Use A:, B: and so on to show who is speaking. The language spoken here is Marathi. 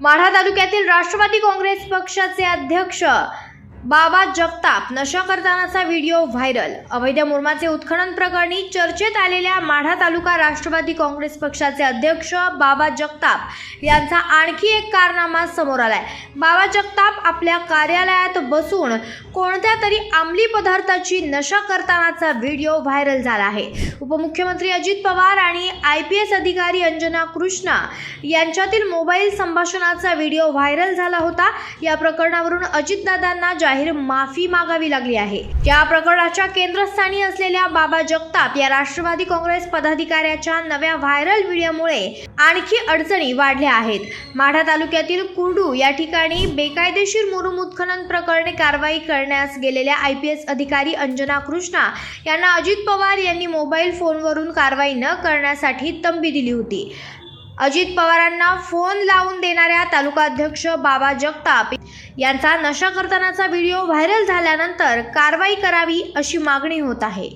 A: माढा तालुक्यातील राष्ट्रवादी काँग्रेस पक्षाचे अध्यक्ष बाबा जगताप नशा करतानाचा व्हिडिओ व्हायरल. अवैध मुर्माचे उत्खनन प्रकरणी चर्चेत आलेल्या माढा तालुका राष्ट्रवादी काँग्रेस पक्षाचे अध्यक्ष बाबा जगताप यांचा आणखी एक कारनामा समोर आलाय. बाबा जगताप आपल्या कार्यालयात बसून कोणत्या तरी अंमली पदार्थाची नशा करतानाचा व्हिडिओ व्हायरल झाला आहे. उपमुख्यमंत्री अजित पवार आणि आय पी एस अधिकारी अंजना कृष्णा यांच्यातील मोबाईल संभाषणाचा व्हिडिओ व्हायरल झाला होता. या प्रकरणावरून अजितदादांना जाहीर माफी मागावी लागली आहे. या प्रकरणाच्या केंद्रस्थानी असलेल्या बाबा जगताप या राष्ट्रवादी काँग्रेस पदाधिकाऱ्याच्या नव्या व्हायरल व्हिडिओमुळे आणखी अडचणी वाढल्या आहेत. माढा तालुक्यातील कुर्डू या ठिकाणी बेकायदेशीर मुरुम उत्खनन प्रकरणी कारवाई करण्यास गेलेल्या आय पी एस अधिकारी अंजना कृष्णा यांना अजित पवार यांनी मोबाईल फोनवरून कारवाई न करण्यासाठी तंबी दिली होती. अजित पवारांना फोन लावून देणाऱ्या तालुकाध्यक्ष बाबा जगताप यांचा नशा करतानाचा व्हिडिओ व्हायरल झाल्यानंतर कारवाई करावी अशी मागणी होत आहे.